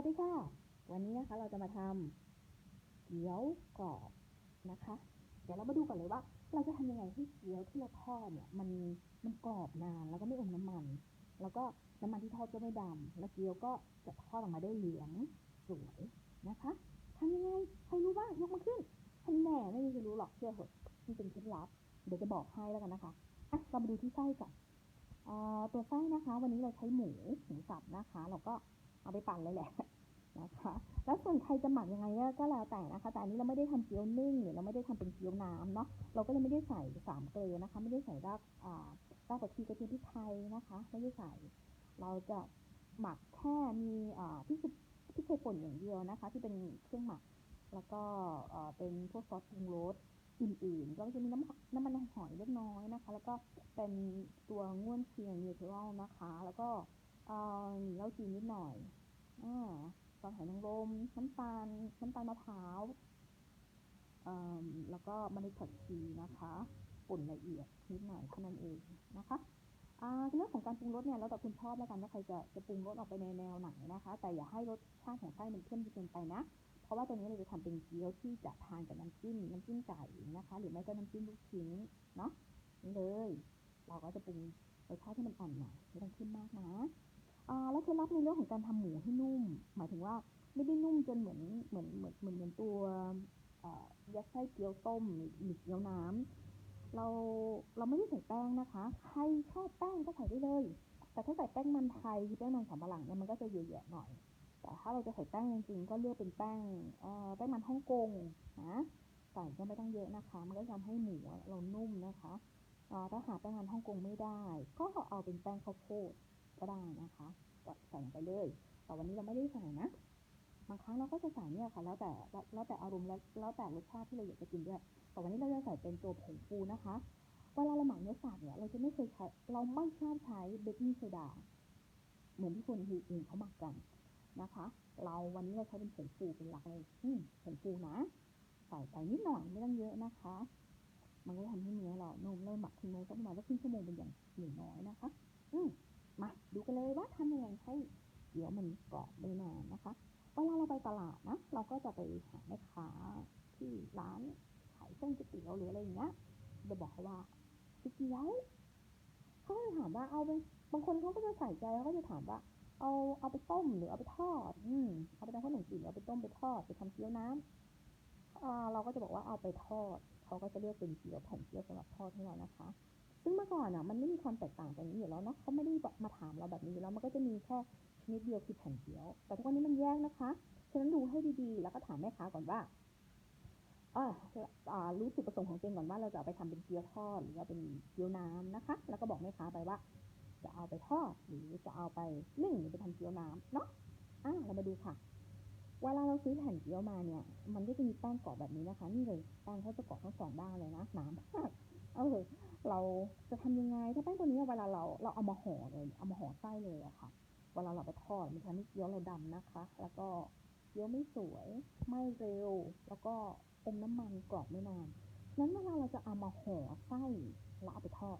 วัสดีค่ะ วันนี้นะคะเราจะมาทำเกี๊ยวกรอบนะคะ เดี๋ยวเรามาดูก่อนเลยว่า เราจะทำยังไงให้เกี๊ยวที่เราทอดเนี่ยมันมันกรอบนานแล้วก็ไม่อมน้ำมัน แล้วก็น้ำมันที่ทอดก็ไม่ดำแล้วเกี๊ยวก็จะทอดออกมาได้เหลืองสวยนะคะทำยังไงใครรู้บ้างยกมาขึ้นทันแน่ไม่มีใครรู้หรอกเชื่อเถอะมันเป็นเคล็ดลับ เดี๋ยวจะบอกให้แล้วกันนะคะอะเรามาดูที่ไส้ก่อนตัวไส้นะคะ วันนี้เราใช้หมูหมูสับนะคะ เราก็ เอาไปปั่นเลยแหละนะคะ แล้วส่วนใครจะหมักยังไงเนี่ยก็แล้วแต่นะคะ แต่อันนี้เราไม่ได้ทำเกี๊ยวนึ่งหรือเราไม่ได้ทำเป็นเกี๊ยวน้ำเนาะ เราก็เลยไม่ได้ใส่สามเกลือนะคะ ไม่ได้ใส่รากอ่ารากผักชีกระเทียมพริกไทยนะคะ ไม่ได้ใส่ เราจะหมักแค่มีอ่าพริกพริกไทยป่นอย่างเดียวนะคะ ที่เป็นเครื่องหมัก แล้วก็เอ่เป็นพวกซอสปรุงรสอื่นๆ ก็จะมีน้ำน้ำมันหอยเล็กน้อยนะคะ แล้วก็เป็นตัวง่วนเชียงนิวทรัลนะคะ แล้วก็ เออหมี่เล้าจีนนิดหน่อยอ่าซอสหอยนางรมน้ำตาลน้ำตาลมะพร้าวเอ่อแล้วก็เมล็ดผักชีนะคะป่นละเอียดนิดหน่อยเท่านั้นเองนะคะอ่าเรื่องของการปรุงรสเนี่ยแล้วแต่คุณชอบแล้วกันว่าใครจะจะปรุงรสออกไปในแนวไหนนะคะ แต่อย่าให้รสชาติของไส้มันเข้มจนเกินไปนะ เพราะว่าตัวนี้เราจะทำเป็นเกี๊ยวที่จะทานกับน้ำจิ้มน้ำจิ้มไก่นะคะ หรือไม่ก็น้ำจิ้มลูกชิ้นเนาะนี่เลย เราก็จะปรุงรสชาติที่มันอ่อนหน่อยไม่ต้องเข้มมากนะ แล้วเคล็ดลับในเรื่องของการทำหมูให้นุ่ม หมายถึงว่าไม่ได้นุ่มจนเหมือนเหมือนเหมือนเหมือนเหมือนตัวยัดไส้เกี๊ยวต้มหรือเกี๊ยวน้ำเราเราไม่ได้ใส่แป้งนะคะ ใครชอบแป้งก็ใส่ได้เลย แต่ถ้าใส่แป้งมันไทยคือแป้งมันสำปะหลังเนี่ยมันก็จะเยอะๆหน่อย แต่ถ้าเราจะใส่แป้งจริงๆก็เลือกเป็นแป้งแป้งมันฮ่องกงนะใส่ก็ไม่ต้องเยอะนะคะ มันก็จะทำให้หมูเรานุ่มนะคะเอ่อถ้าหาแป้งมันฮ่องกงไม่ได้ ก็เอาเป็นแป้งข้าวโพด ก็ได้นะคะก็ใส่ลงไปเลย แต่วันนี้เราไม่ได้ใส่นะ บางครั้งเราก็จะใส่เนี่ยค่ะแล้วแต่แล้วแต่อารมณ์แล้วแล้วแต่รสชาติที่เราอยากจะกินด้วย แต่วันนี้เราจะใส่เป็นตัวผงฟูนะคะเวลาเราหมักเนื้อสัตว์เนี่ยเราจะไม่เคยใช้เราไม่ชอบใช้เบกกิ้งโซดา เหมือนที่คนอื่นเขาหมักกันนะคะ เราวันนี้เราใช้เป็นผงฟูเป็นหลักเลยอืมผงฟูนะใส่ไปนิดหน่อยไม่ต้องเยอะนะคะ มันก็ทำให้เนื้อเรานุ่มเริ่มหมักทิ้งไว้สักประมาณสักครึ่งชั่วโมงเป็นอย่างอย่างน้อยนะคะ อืม มาดูกันเลยว่าทำยังไงให้เดี๋ยวมันกรอบได้นานนะคะเวลาเราไปตลาดนะ เราก็จะไปหาแม่ค้าที่ร้านขายเส้นก๋วยเตี๋ยวหรืออะไรอย่างเงี้ยจะบอกเขาว่าก๋วยเตี๋ยวเขาก็จะถามว่าเอาไปบางคนเขาก็จะใส่ใจเขาก็จะถามว่า เอาเอาไปต้มหรือเอาไปทอด อืมเอาไปทำขนมจีบเอาไปต้มไปทอดไปทำเกี๊ยวน้ำอ่าเราก็จะบอกว่าเอาไปทอด เขาก็จะเลือกเป็นเกี๊ยวแผ่นเกี๊ยวสำหรับทอดให้เรานะคะ ซึ่งเมื่อก่อนอะมันไม่มีความแตกต่างกันนี้อยู่แล้วเนาะเขาไม่ได้มาถามเราแบบนี้อยู่แล้วมันก็จะมีแค่ชนิดเดียวคือแผ่นเกี๊ยว แต่ทุกวันนี้มันแยกนะคะฉะนั้นดูให้ดีๆ แล้วก็ถามแม่ค้าก่อนว่าอ่าอ่ารู้จุดประสงค์ของเองก่อนว่าเราจะเอาไปทำเป็นเกี๊ยวทอดหรือว่าเป็นเกี๊ยวน้ำนะคะ แล้วก็บอกแม่ค้าไปว่า จะเอาไปทอดหรือจะเอาไปนึ่งหรือไปทำเกี๊ยวน้ำเนาะอ่าเรามาดูค่ะเวลาเราซื้อแผ่นเกี๊ยวมาเนี่ย มันก็จะมีแป้งกรอบแบบนี้นะคะ นี่เลยแป้งเขาจะกรอบทั้งสองด้านเลยนะหนามาก เออเราจะทำยังไงถ้าแป้งตัวนี้เวลาเราเราเอามาห่อเลยเอามาห่อไส้เลยอะค่ะ เวลาเราไปทอดมันทำให้เกี๊ยวเราดำนะคะ แล้วก็เกี๊ยวไม่สวยไม่เร็ว แล้วก็อมน้ำมันกรอบไม่นานนั้นเวลาเราจะเอามาห่อไส้แล้วเอาไปทอด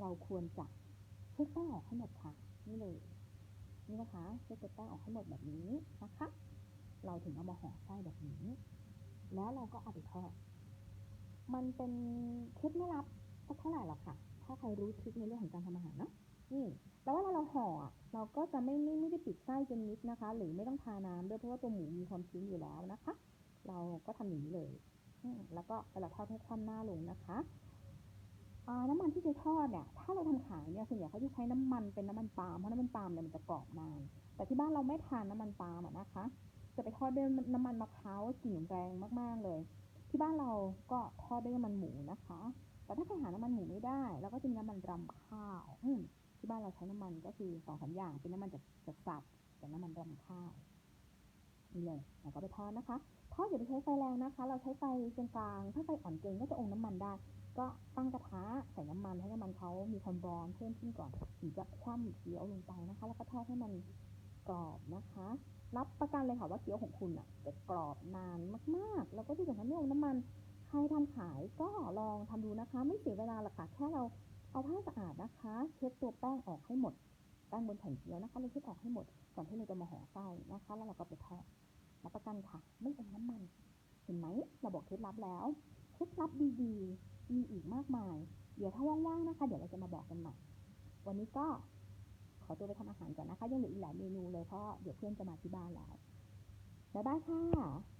เราควรจะเช็ดแป้งออกให้หมดค่ะ นี่เลยนี่นะคะเช็ดแป้งออกให้หมดแบบนี้นะคะ เราถึงเอามาห่อไส้แบบนี้ แล้วเราก็เอาไปทอด มันเป็นเคล็ดไม่ลับสักเท่าไหร่หรอกค่ะ ถ้าใครรู้ทริคในเรื่องของการทำอาหารเนาะนี่แล้วเวลาเราห่อเราก็จะไม่ไม่ไม่ได้ปิดไส้จนมิดนะคะ หรือไม่ต้องทาน้ำด้วยเพราะว่าตัวหมูมีความชื้นอยู่แล้วนะคะ เราก็ทำอย่างนี้เลยแล้วก็เวลาทอดให้คว่ำหน้าลงนะคะน้ำมันที่จะทอดเนี่ยถ้าเราทำขายเนี่ยส่วนใหญ่เขาจะใช้น้ำมันเป็นน้ำมันปาล์มเพราะน้ำมันปาล์มเนี่ยมันจะกรอบนาน แต่ที่บ้านเราไม่ทานน้ำมันปาล์มนะคะ จะไปทอดด้วยน้ำมันมะพร้าวกลิ่นแรงมาก ๆเลย ที่บ้านเราก็ทอดด้วยน้ำมันหมูนะคะ แต่ถ้าใครหาน้ำมันหมูไม่ได้เราก็จะมีน้ำมันรำข้าวที่บ้านเราใช้น้ำมันก็คือสองสาอย่างเป็นน้ำมันจากจากสัตว์กับน้ำมันรำข้าวนี่เลยแล้วก็ไปทอดนะคะทอดอย่าไปใช้ไฟแรงนะคะ เราใช้ไฟกลางๆถ้าไฟอ่อนเกินก็จะอมน้ำมันได้ ก็ตั้งกระทะใส่น้ำมันให้น้ำมันเขามีความร้อนเพิ่มขึ้นก่อนถึงจะคว่ำเกี๊ยวลงไปนะคะ แล้วก็ทอดให้มันกรอบนะคะ รับประกันเลยค่ะว่าเกี๊ยวของคุณอะจะกรอบนานมากๆ แล้วก็ที่สำคัญไม่อมน้ำมันใครทำขายก็ลองทำดูนะคะ ไม่เสียเวลาหรอกค่ะแค่เราเอาผ้าสะอาดนะคะ เช็ดตัวแป้งออกให้หมดตั้งบนแผ่นเกี๊ยวนะคะเราเช็ดออกให้หมดก่อนที่เราจะมาห่อไส้นะคะ แล้วเราก็ไปทอดรับประกันค่ะ ไม่อมน้ำมัน เห็นไหมเราบอกเคล็ดลับแล้วเคล็ดลับดีๆ มีอีกมากมาย เดี๋ยวถ้าว่างๆนะคะ เดี๋ยวเราจะมาบอกกันใหม่ วันนี้ก็ ขอตัวไปทำอาหารก่อนนะคะ ยังเหลืออีกหลายเมนูเลยเพราะเดี๋ยวเพื่อนจะมาที่บ้านแล้วบ๊ายบายค่ะ